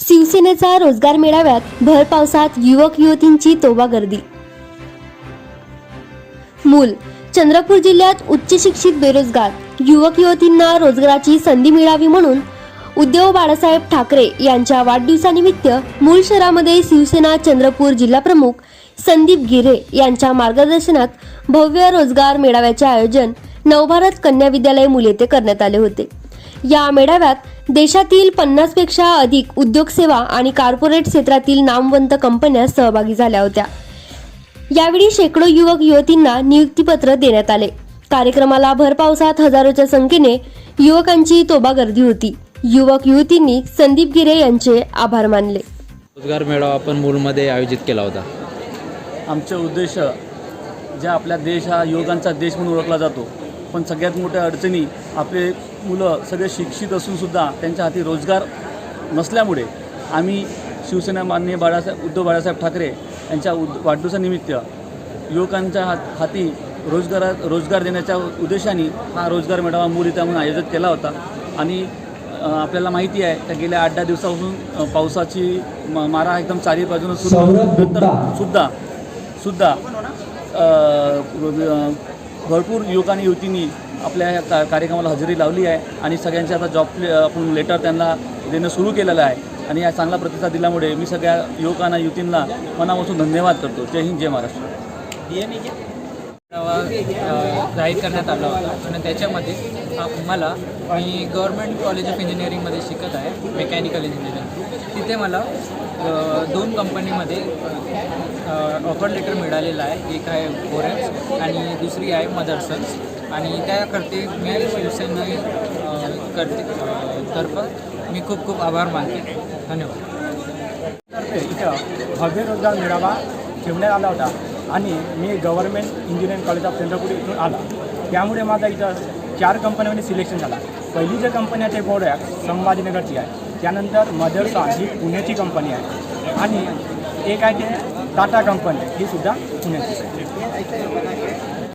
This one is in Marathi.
शिवसेनेचा रोजगार मेळाव्यात भर पावसात युवक युवतींची तोबा गर्दी. मूल चंद्रपूर जिल्ह्यात उच्च शिक्षित बेरोजगार युवक युवतींना रोजगाराची संधी मिळावी म्हणून उद्धव बाळासाहेब ठाकरे यांच्या वाढदिवसानिमित्त मूळ शहरामध्ये शिवसेना चंद्रपूर जिल्हाप्रमुख संदीप गिरे यांच्या मार्गदर्शनात भव्य रोजगार मेळाव्याचे आयोजन नवभारत कन्या विद्यालय मूल येथे करण्यात आले होते. या मेळाव्यात देशातील पन्नासपेक्षा अधिक उद्योग सेवा आणि कॉर्पोरेट क्षेत्रातील नामवंत कंपन्या सहभागी झाल्या होत्या. यावेळी शेकडो युवक युवतींना नियुक्तीपत्र देण्यात आले. कार्यक्रमाला भर पावसात हजारोच्या संख्येने युवकांची तोबा गर्दी होती. युवक युवतींनी संदीप गिरे यांचे आभार मानले. रोजगार मेळावा आपण मूलमध्ये आयोजित केला होता. आमचे उद्देश जे आपला देश हा युवकांचा देश म्हणून ओळखला जातो. पण सगळ्यात मोठ्या अडचणी आपले मुलं सगळे शिक्षित असूनसुद्धा त्यांच्या हाती रोजगार नसल्यामुळे आम्ही शिवसेना माननीय बाळासाहेब उद्धव बाळासाहेब ठाकरे यांच्या उद वाढदिवसानिमित्त युवकांच्या हात हाती रोजगारा रोजगार देण्याच्या उद्देशाने हा रोजगार मेळावा मूल इथं म्हणून आयोजित केला होता आणि आपल्याला माहिती आहे का गेल्या आठ दहा दिवसापासून पावसाची म- मारा एकदम चारी बाजूने सुरू. सुद्धा सुद्धा भरपूर युवकांनी युवतींनी आपल्या या का कार्यक्रमाला हजेरी लावली आहे आणि सगळ्यांचे आता जॉब आपण लेटर त्यांना देणं सुरू केलेलं आहे. आणि या चांगला प्रतिसाद दिल्यामुळे मी सगळ्या युवकांना युवतींना मनापासून धन्यवाद करतो. जय हिंद जय महाराष्ट्र. जाहीर करण्यात आला होता. आणि त्याच्यामध्ये मला मी गव्हर्मेंट कॉलेज ऑफ इंजिनिअरिंगमध्ये शिकत आहे मेकॅनिकल इंजिनिअरिंग तिथे मला दोन कंपनीमध्ये ऑफर लेटर मिळालेलं आहे. एक आहे फोरेन्स आणि दुसरी आहे मदरसन्स आणि त्याकरते मी शिवसेने करते तर्फ मी खूप खूप आभार मानते. धन्यवाद. इथं भव्य रोजगार मेळावा ठेवण्यात आला होता. आणि मी government engineering college of Chandrapur इथून आला. त्यामुळे माझा इथं चार कंपन्यांमध्ये सिलेक्शन झाला. पहिली जी कंपनी आहे ते बोर्ड आहे संभाजीनगरची आहे. त्यानंतर मदरसा ही पुण्याची कंपनी आहे. आणि एक आहे ते टाटा कंपनी ही सुद्धा पुण्याची आहे.